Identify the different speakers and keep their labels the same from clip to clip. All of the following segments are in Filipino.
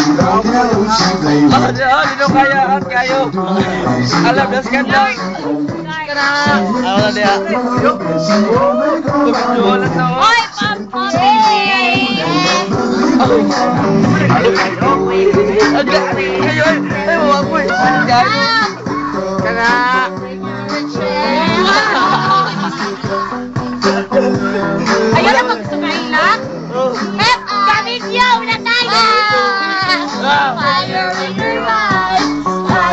Speaker 1: Oh, di oh, di nung kaya at kayo. Alam na skandal. Kana. Ako na diya. Tumidyo lang na oh.
Speaker 2: Oy, pampore!
Speaker 1: Agad kayo. Ay, wag mo. Agad. Kana.
Speaker 2: Ayaw na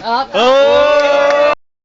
Speaker 2: Ah,
Speaker 1: oh!